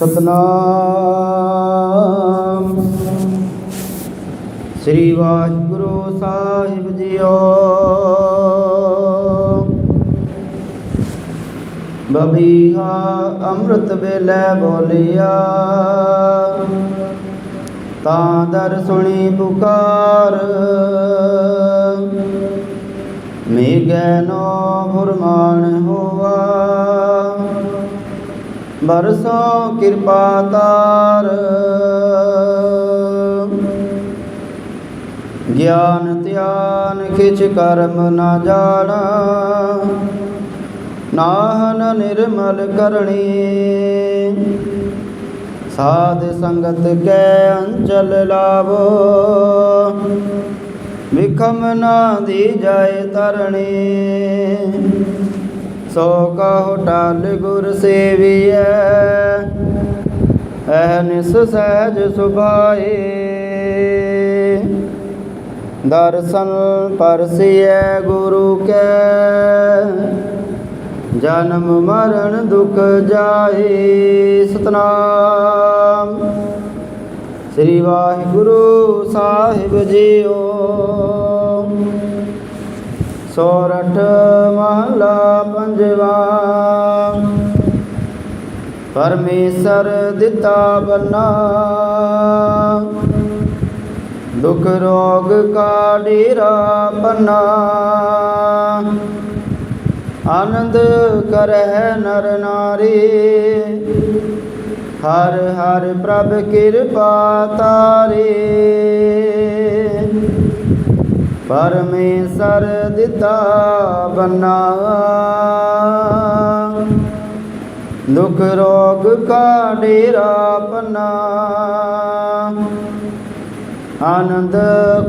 ਸਤਨਾਮ। ਸ੍ਰੀ ਵਾਹਿਗੁਰੂ ਸਾਹਿਬ ਜੀਓ। ਬਬੀਹਾ ਅੰਮ੍ਰਿਤ ਵੇਲੇ ਬੋਲਿਆ, ਤਾਂ ਦਰ ਸੁਣੀ ਪੁਕਾਰ। ਮੇਗੈ ਨੋ ਫੁਰਮਾਨ ਹੋਵਾ ਬਰਸੋ ਕਿਰਪਾ ਤਾਰ। ਗਿਆਨ ਧਿਆਨ ਖਿਚ ਕਰਮ ਨਾ ਜਾਣਾ, ਨਾਹਨ ਨਿਰਮਲ ਕਰਣੀ ਸਾਧ ਸੰਗਤ ਕੈ ਅੰਚਲ ਲਾਵੋ, ਵਿਖਮ ਨਾ ਦੀ ਜਾਏ ਤਰਣੀ। ਸੋ ਕਹੋ ਟਲ ਗੁਰ ਸੇਵੀਐ ਅਹਨਿਸ ਸਹਿਜ ਸੁਭਾਏ। ਦਰਸ਼ਨ ਪਰਸਿਐ ਗੁਰੂ ਕੈ, ਜਨਮ ਮਰਨ ਦੁਖ ਜਾਏ ਸਤਨਾਮ। ਸ੍ਰੀ ਵਾਹਿਗੁਰੂ ਸਾਹਿਬ ਜੀਓ। ਸੋਰਠ ਮਹਲਾ ਪੰਜਵਾ। ਪਰਮੇਸ਼ਰ ਦਿੱਤਾ ਬੰਨਾ। ਦੁਖ ਰੋਗ ਕਾ ਡੇਰਾ ਪੰਨਾ ਆਨੰਦ ਕਰਹਿ ਨਰ ਨਾਰੀ। ਹਰ ਹਰ ਪ੍ਰਭ ਕਿਰਪਾ ਤਾਰੇ। ਪਰਮੇਸ਼ਰ ਦਿੱਤਾ ਬੰਨਾ। ਦੁਖ ਰੋਗ ਕਾ ਡੇਰਾ ਪੰਨਾ ਆਨੰਦ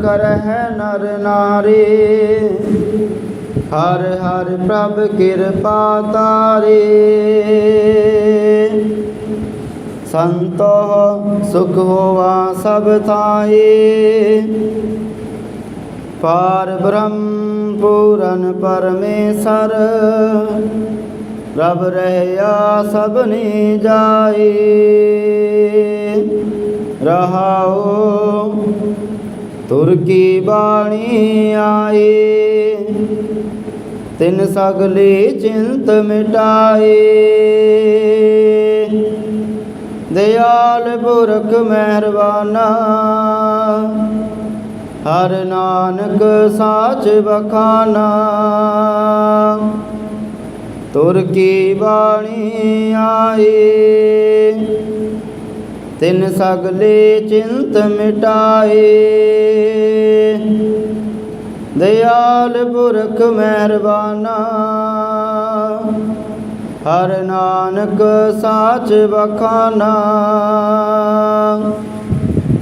ਕਰਹਿ ਨਰ ਨਾਰੀ। ਹਰ ਹਰ ਪ੍ਰਭ ਕਿਰਪਾ ਤਾਰੇ। ਸੰਤੋ ਸੁਖ ਹੋਵਾ ਸਭ ਥਾਏ। ਪਾਰ ਬ੍ਰਹਮ ਪੂਰਨ ਪਰਮੇਸ਼ਰ ਰਬ ਰਹਿਆ ਸਭਨੀ ਜਾਈ ਰਹਾਉ, ਤੁਰ ਕੀ ਬਾਣੀ ਆਏ? ਤਿਨ ਸਗਲੇ ਚਿੰਤ ਮਿਟਾਏ। ਦਿਆਲ ਪੁਰਖ ਮਿਹਰਬਾਨਾ ਹਰ ਨਾਨਕ ਸਾਚ ਬਖਾਨਾ ਤੁਰ ਕੀ ਬਾਣੀ ਆਏ, ਤਿਨ ਸਗਲੇ ਚਿੰਤ ਮਿਟਾਏ। ਦਿਆਲ ਪੁਰਖ ਮਿਹਰਬਾਨਾ, ਹਰ ਨਾਨਕ ਸਾਚ ਬਖਾਨਾ